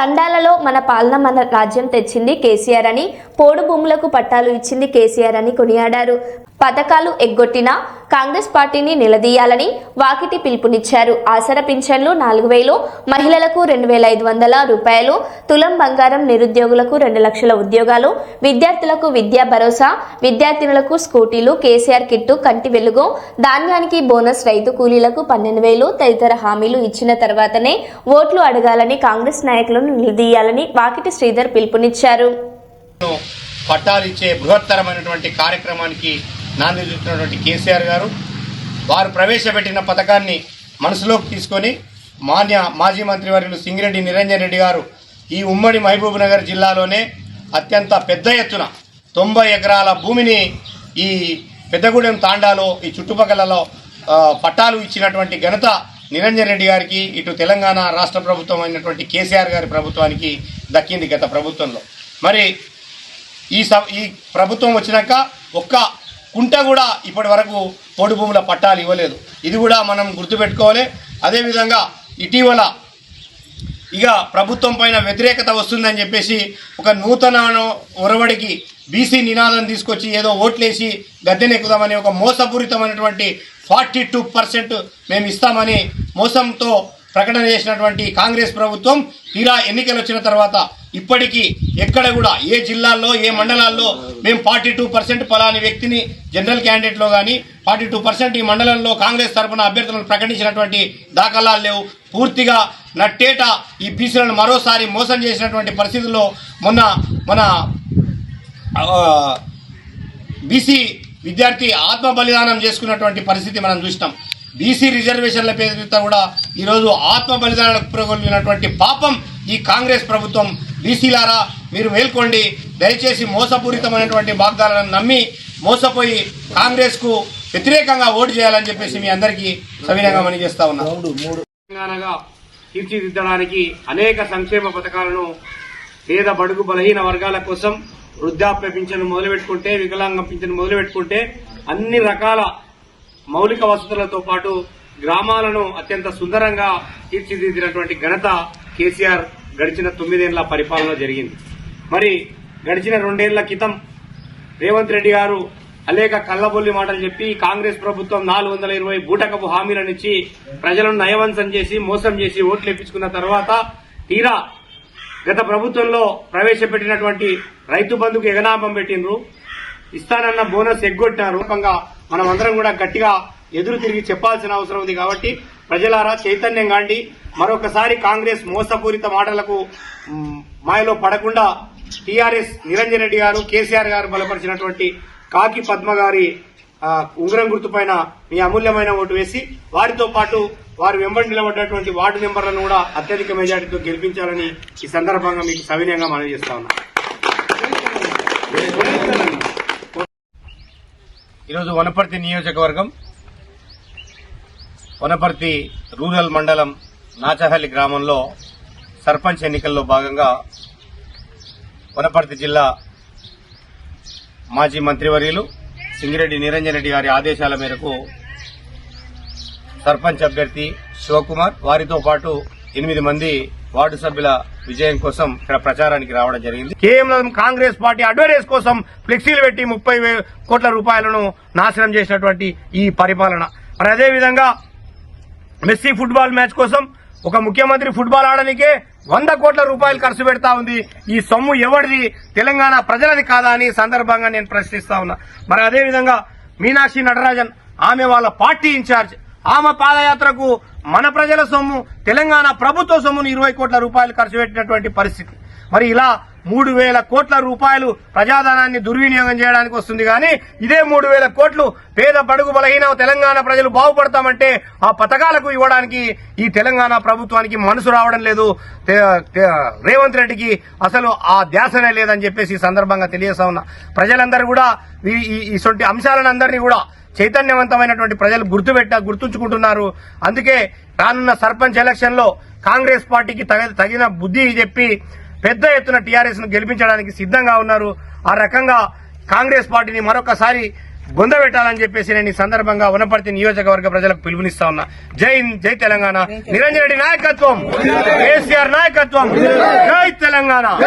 తండాలలో మన పాలన మన రాజ్యం తెచ్చింది కేసీఆర్ అని పోడు భూములకు పట్టాలు ఇచ్చింది కేసీఆర్ అని కొనియాడారు. పథకాలు ఎగ్గొట్టిన కాంగ్రెస్ పార్టీని నిలదీయాలని వాకిటి పిలుపునిచ్చారు. ఆసర పింఛన్లు నాలుగు వేలు మహిళలకు రెండు వేల ఐదు వందల రూపాయలు తులం బంగారం నిరుద్యోగులకు రెండు లక్షల ఉద్యోగాలు విద్యార్థులకు విద్యా భరోసా విద్యార్థినులకు స్కూటీలు కేసీఆర్ కిట్టు కంటి వెలుగు ధాన్యానికి బోనస్ రైతు కూలీలకు పన్నెండు వేలు తదితర హామీలు ఇచ్చిన తర్వాతనే ఓట్లు అడగాలని కాంగ్రెస్ నాయకులను నిలదీయాలని వాకిటి శ్రీధర్ పిలుపునిచ్చారు. పట్టాలు ఇచ్చే బృహత్తరమైనటువంటి కార్యక్రమానికి నాంది చూసినటువంటి కేసీఆర్ గారు. వారు ప్రవేశపెట్టిన పథకాన్ని మనసులోకి తీసుకొని మాన్య మాజీ మంత్రివర్యులు సింగిరెడ్డి నిరంజన్ రెడ్డి గారు ఈ ఉమ్మడి మహబూబ్ నగర్ జిల్లాలోనే అత్యంత పెద్ద ఎత్తున తొంభై ఎకరాల భూమిని ఈ పెద్దగూడెం తాండాలో ఈ చుట్టుపక్కలలో పట్టాలు ఇచ్చినటువంటి ఘనత నిరంజన్ రెడ్డి గారికి ఇటు తెలంగాణ రాష్ట్ర ప్రభుత్వం అయినటువంటి కేసీఆర్ గారి ప్రభుత్వానికి దక్కింది గత ప్రభుత్వంలో. మరి ఈ స ఈ ప్రభుత్వం వచ్చినాక ఒక్క కుంట కూడా ఇప్పటి వరకు పోడు భూముల పట్టాలు ఇవ్వలేదు. ఇది కూడా మనం గుర్తుపెట్టుకోవాలి. అదేవిధంగా ఇటీవల ఇక ప్రభుత్వం పైన వ్యతిరేకత వస్తుందని చెప్పేసి ఒక నూతన ఒరవడికి బీసీ నినాదం తీసుకొచ్చి ఏదో ఓట్లేసి గద్దెనెక్కుదామని ఒక మోసపూరితమైనటువంటి ఫార్టీ టూ పర్సెంట్ మేము ఇస్తామని మోసంతో ప్రకటన చేసినటువంటి కాంగ్రెస్ ప్రభుత్వం తీరా ఎన్నికలు వచ్చిన తర్వాత ఇప్పటికీ ఎక్కడ కూడా ఏ జిల్లాల్లో ఏ మండలాల్లో మేము ఫార్టీ టూ పర్సెంట్ పలాని వ్యక్తిని జనరల్ క్యాండిడేట్లో కానీ ఫార్టీ టూ పర్సెంట్ ఈ మండలంలో కాంగ్రెస్ తరఫున అభ్యర్థులను ప్రకటించినటువంటి దాఖలాలు లేవు. పూర్తిగా నట్టేట ఈ బీసీలను మరోసారి మోసం చేసినటువంటి పరిస్థితుల్లో మొన్న మన బీసీ విద్యార్థి ఆత్మ బలిదానం చేసుకున్నటువంటి పరిస్థితి మనం చూసినాం. బీసీ రిజర్వేషన్ల పేరుతో కూడా ఈరోజు ఆత్మ బలిదానాలకు ప్రగొలిగినటువంటి పాపం ఈ కాంగ్రెస్ ప్రభుత్వం బీసీలారా మీరు మేల్కోండి. దయచేసి మోసపూరితమైనటువంటి వాగ్దానాలను నమ్మి మోసపోయి కాంగ్రెస్కు వ్యతిరేకంగా ఓటు చేయాలని చెప్పేసి మీ అందరికీ సవినయంగా మనం చేస్తా ఉన్నాం తెలంగాణగా తీర్చిదిద్దడానికి అనేక సంక్షేమ పథకాలను పేద బడుగు బలహీన వర్గాల కోసం వృద్ధాప్య పింఛను మొదలుపెట్టుకుంటే వికలాంగ పింఛను మొదలుపెట్టుకుంటే అన్ని రకాల మౌలిక వసతులతో పాటు గ్రామాలను అత్యంత సుందరంగా తీర్చిదిద్దినటువంటి ఘనత కేసీఆర్ గడిచిన తొమ్మిదేళ్ళ పరిపాలన జరిగింది. మరి గడిచిన రెండేళ్ళ క్రితం రేవంత్ రెడ్డి గారు అనేక కళ్ళబొల్లి మాటలు చెప్పి కాంగ్రెస్ ప్రభుత్వం నాలుగు వందల ఇరవై బూటకపు హామీలనిచ్చి ప్రజలను నయవంసం చేసి మోసం చేసి ఓట్లు ఇప్పించుకున్న తర్వాత తీరా గత ప్రభుత్వంలో ప్రవేశపెట్టినటువంటి రైతు బంధుకు ఎగనామం పెట్టినరు ఇస్తానన్న బోనస్ ఎగ్గొట్టారు. రూపంగా మనం అందరం కూడా గట్టిగా ఎదురు తిరిగి చెప్పాల్సిన అవసరం ఉంది కాబట్టి ప్రజలారా చైతన్యం కాండి మరొకసారి కాంగ్రెస్ మోసపూరిత మాటలకు మాయలో పడకుండా టీఆర్ఎస్ నిరంజన్ రెడ్డి గారు కేసీఆర్ గారు బలపరిచినటువంటి కాకి పద్మ గారి ఉంగరం గుర్తుపైన మీ అమూల్యమైన ఓటు వేసి వారితో పాటు వారు వెంబడి నిలబడ్డటువంటి వార్డు మెంబర్లను కూడా అత్యధిక మెజార్టీతో గెలిపించాలని ఈ సందర్భంగా మీకు సవినయంగా మనవి చేస్తా ఉన్నాను ఈరోజు వనపర్తి నియోజకవర్గం వనపర్తి రూరల్ మండలం నాచహల్లి గ్రామంలో సర్పంచ్ ఎన్నికల్లో భాగంగా వనపర్తి జిల్లా మాజీ మంత్రివర్యులు సింగిరెడ్డి నిరంజన్ రెడ్డి గారి ఆదేశాల మేరకు సర్పంచ్ అభ్యర్థి శివకుమార్ వారితో పాటు ఎనిమిది మంది వార్డు సభ్యుల విజయం కోసం ఇక్కడ ప్రచారానికి రావడం జరిగింది. కేవలం కాంగ్రెస్ పార్టీ అడ్వైరేజ్ కోసం ఫ్లెక్సీలు పెట్టి ముప్పై వే- కోట్ల రూపాయలను నాశనం చేసినటువంటి ఈ పరిపాలన. మరి అదేవిధంగా మెస్సీ ఫుట్బాల్ మ్యాచ్ కోసం ఒక ముఖ్యమంత్రి ఫుట్బాల్ ఆడడానికే వంద కోట్ల రూపాయలు ఖర్చు పెడతా ఉంది. ఈ సొమ్ము ఎవరిది? తెలంగాణ ప్రజలది కాదా అని సందర్భంగా నేను ప్రశ్నిస్తా ఉన్నా. మరి అదేవిధంగా మీనాక్షి నటరాజన్ ఆమె వాళ్ళ పార్టీ ఇన్ఛార్జ్. ఆమె పాదయాత్రకు మన ప్రజల సొమ్ము తెలంగాణ ప్రభుత్వ సొమ్మును ఇరవై కోట్ల రూపాయలు ఖర్చు పెట్టినటువంటి పరిస్థితి. మరి ఇలా మూడు వేల కోట్ల రూపాయలు ప్రజాధనాన్ని దుర్వినియోగం చేయడానికి వస్తుంది కానీ ఇదే మూడు వేల కోట్లు పేద బడుగు బలహీన తెలంగాణ ప్రజలు బాగుపడతామంటే ఆ పథకాలకు ఇవ్వడానికి ఈ తెలంగాణ ప్రభుత్వానికి మనసు రావడం లేదు. రేవంత్ రెడ్డికి అసలు ఆ ధ్యాసనే లేదని చెప్పేసి ఈ సందర్భంగా తెలియజేస్తా ఉన్నా. ప్రజలందరూ కూడా ఈ- ఇటువంటి అంశాలను అందరినీ కూడా చైతన్యవంతమైనటువంటి ప్రజలు గుర్తుపెట్ట గుర్తుంచుకుంటున్నారు. అందుకే రానున్న సర్పంచ్ ఎలక్షన్లో కాంగ్రెస్ పార్టీకి తగ- తగిన బుద్ధి చెప్పి పెద్ద ఎత్తున టీఆర్ఎస్ను గెలిపించడానికి సిద్ధంగా ఉన్నారు. ఆ రకంగా కాంగ్రెస్ పార్టీని మరొకసారి బొందబెట్టాలని చెప్పేసి నేను ఈ సందర్భంగా వనపర్తి నియోజకవర్గ ప్రజలకు పిలుపునిస్తా ఉన్నా. జై జై తెలంగాణ. నిరంజన్ రెడ్డి నాయకత్వం. కేసీఆర్ నాయకత్వం. జై తెలంగాణ.